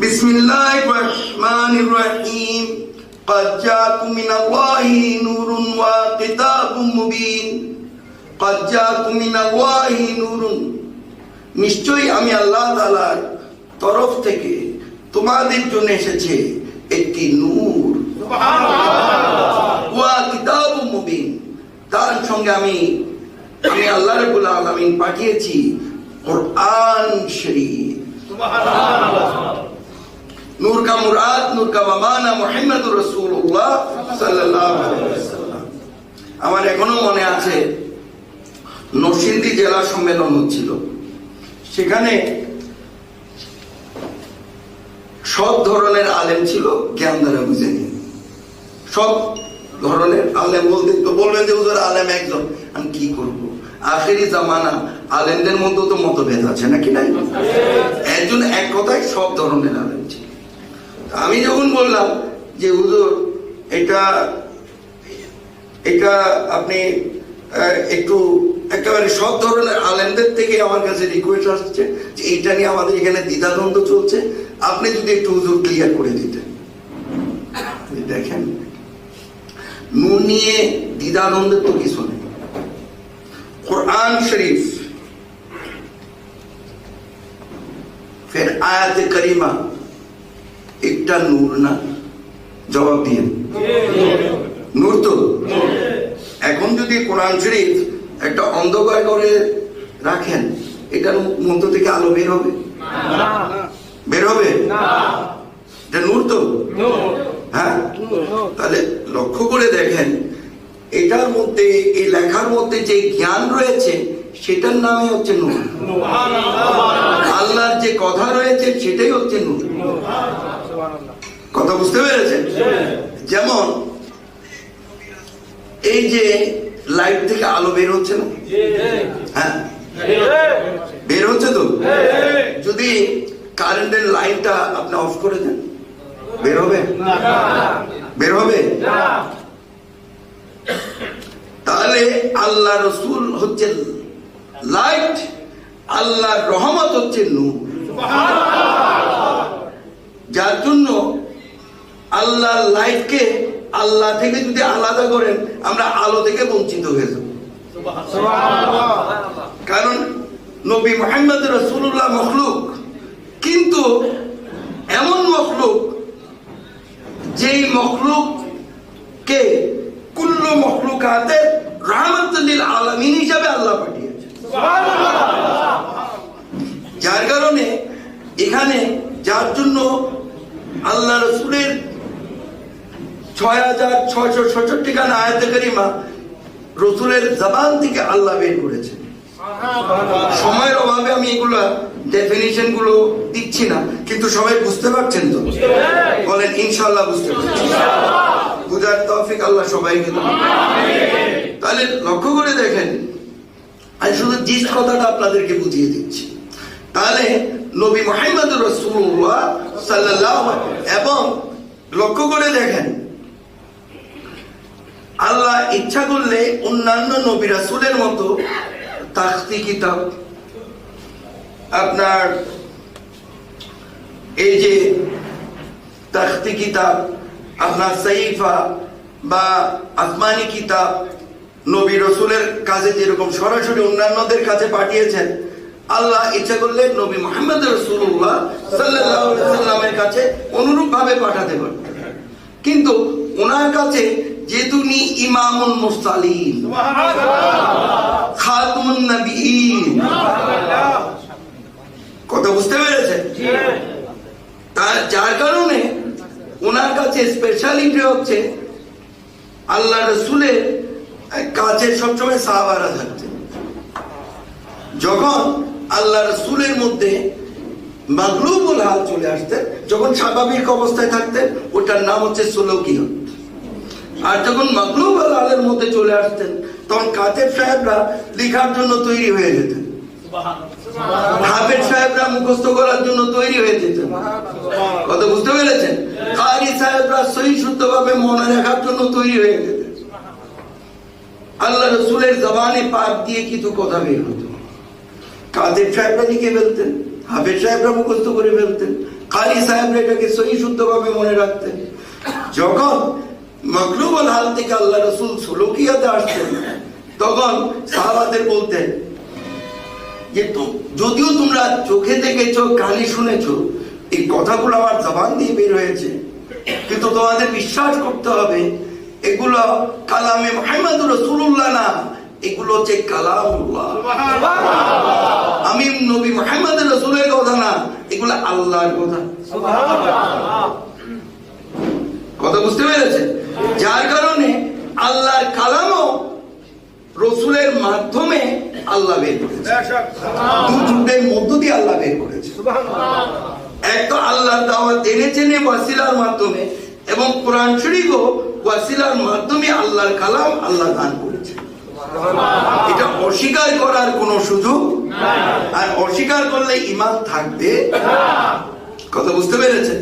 بسم الله الرحمن الرحيم قد جاءكم من الله نور وكتاب مبين قد جاءكم من الله نور নিশ্চয়ই আমি আল্লাহ তাআলার তরফ থেকে তোমাদের জন্য এসেছে একটি নূর ওয়া কিতাব মুবিন তার সঙ্গে আমি আমি আল্লাহ রাব্বুল আলামিন পাঠিয়েছি কোরআন শরীফ নূর কা মুরাদ নূর কা মামানা মুহাম্মদুর আলাইহি ওয়াসাল্লাম। আমার এখনও মনে আছে, নরসিংদী জেলা সম্মেলন হচ্ছিল। সেখানে সব ধরনের আলেম ছিল, জ্ঞান দ্বারা বুঝে সব ধরনের আলেম বলতে, তো বলবেন যে ওদের আলেম একজন, আমি কি করব? আখেরি জামানা, আলেমদের মধ্যেও তো মতভেদ আছে, নাকি নাই? একজন এক কথায় সব ধরনের আলেম ছিল। আমি যখন বললাম যে হুজুর এটা এটা আপনি আহ, একটু একেবারে সব ধরনের আলেমদের থেকে আমার কাছে রিকোয়েস্ট আসছে যে এইটা নিয়ে আমাদের এখানে দ্বিধাদ্বন্দ্ব চলছে। আপনি যদি একটু হুজুর ক্লিয়ার করে দিতেন। দেখেন নুন নিয়ে দ্বিধাদ্বন্দ্বের তো কিছু নেই। কোরআন শরীফ ফের আয়াতে করিমা একটা নূর না? জবাব দিয়ে নূর তো? এখন যদি কোরআন শরীফ একটা অন্ধকার করে রাখেন এটার মধ্য থেকে আলো বের হবে? বের হবে? এটা নূর তো? হ্যাঁ? তাহলে লক্ষ্য করে দেখেন এটার মধ্যে এই লেখার মধ্যে যে জ্ঞান রয়েছে সেটার নামে হচ্ছে নূর। আল্লাহর যে কথা রয়েছে সেটাই হচ্ছে নূর। কথা বুঝতে পেরেছেন? যেমন এই যে লাইট থেকে আলো বের হচ্ছে না? হ্যাঁ। বের হচ্ছে তো? যদি কারেন্টের লাইনটা আপনি অফ করে দেন বের হবে? বের হবে? তাহলে আল্লাহ রসুল হচ্ছে লাইট আল্লাহ রহমত হচ্ছে নূর। যার জন্য আল্লাহ লাইটকে আল্লাহ থেকে যদি আলাদা করেন আমরা আলো থেকে বঞ্চিত হয়ে যাব। কারণ নবী মোহাম্মদ রসুল্লাহ মখলুক কিন্তু এমন মখলুক যেই মখলুক কে কুল্ল মখলুকাতে রহমতুল্লিল আলমিন হিসাবে আল্লাহ পাঠিয়েছে। যার কারণে এখানে যার জন্য আল্লাহ রসুলের ছয় হাজার ছয়শো ছষট্টি খান আয়াতে করিমা রসুলের জবান থেকে আল্লাহ বের করেছে। সময়ের অভাবে আমি এগুলো ডেফিনিশনগুলো দিচ্ছি না, কিন্তু সবাই বুঝতে পারছেন তো? বলেন ইনশাল্লাহ বুঝতে পারছেন। বুঝার তৌফিক আল্লাহ সবাইকে তাহলে লক্ষ্য করে দেখেন, আমি শুধু জিস কথাটা আপনাদেরকে বুঝিয়ে দিচ্ছি। তাহলে নবী মোহাম্মদ রসুল্লাহ সাল্লাহ এবং লক্ষ্য করে দেখেন, আল্লাহ ইচ্ছা করলে অন্যান্য নবী রাসুলের মতো তাখতি কিতাব, আপনার এই যে তাখতি কিতাব, আপনার সাইফা বা আসমানি কিতাব নবী রসুলের কাছে যেরকম সরাসরি অন্যান্যদের কাছে পাঠিয়েছেন আল্লাহ ইচ্ছা করলে নবী মোহাম্মদ রসুল্লাহ সাল্লামের কাছে অনুরূপ ভাবে পাঠাতে পারতেন কিন্তু ওনার কাছে যেহেতু উনি ইমামুল মুস্তালিম খাতুমুন নবীন। কথা বুঝতে পেরেছেন? তার যার কারণে ওনার কাছে স্পেশালিটি হচ্ছে আল্লাহ রসুলের কাছে সবসময় সাহাবারা থাকছে যখন আল্লাহ রসুলের মধ্যে মাগলুবুল হাল চলে আসতেন। যখন স্বাভাবিক অবস্থায় থাকতেন ওটার নাম হচ্ছে সুলকিয়ত। আর যখন মাগলুব আল হালের মধ্যে চলে আসতেন তখন কাতেব সাহেবরা লিখার জন্য তৈরি হয়ে যেতেন। হাফেজ সাহেবরা মুখস্থ করার জন্য তৈরি হয়ে যেতেন। কথা বুঝতে পেরেছেন? কারি সাহেবরা সহি শুদ্ধভাবে মনে রাখার জন্য তৈরি হয়ে যেতেন। আল্লাহ রসুলের জবানে পাক দিয়ে কিছু কথা বের হতো। কাদের সাহেবরা লিখে ফেলতেন? হাফেজ সাহেবরা মুখস্থ করে ফেলতেন। কারি সাহেবরা এটাকে সহি শুদ্ধভাবে মনে রাখতেন। যখন মকলুবল হাল থেকে আল্লাহ রসুল সুলকিয়াতে আসতেন, তখন সাহাবাদের বলতেন, যে যদিও তোমরা চোখে দেখেছ, কানে শুনেছো, এই কথাগুলো আমার জবান দিয়ে বের হয়েছে। কিন্তু তোমাদের বিশ্বাস করতে হবে, এগুলো কালামে মোহাম্মদ রসুল্লাহ না। এগুলো হচ্ছে কালামুল্লাহ। আমি নবী মোহাম্মদ রসুলের কথা না এগুলো আল্লাহর কথা। কথা বুঝতে পেরেছে যার কারণে আল্লাহর কালামও রসুলের মাধ্যমে আল্লাহ বের করেছে। দু মধ্য দিয়ে আল্লাহ বের করেছে। এক তো আল্লাহ দাওয়াত এনেছেন এই ওয়াসিলার মাধ্যমে এবং কোরআন শরীফও ওয়াসিলার মাধ্যমে আল্লাহর কালাম আল্লাহ দান করেছে। এটা অস্বীকার করার কোনো সুযোগ আর অস্বীকার করলে ইমান থাকবে? কথা বুঝতে পেরেছেন?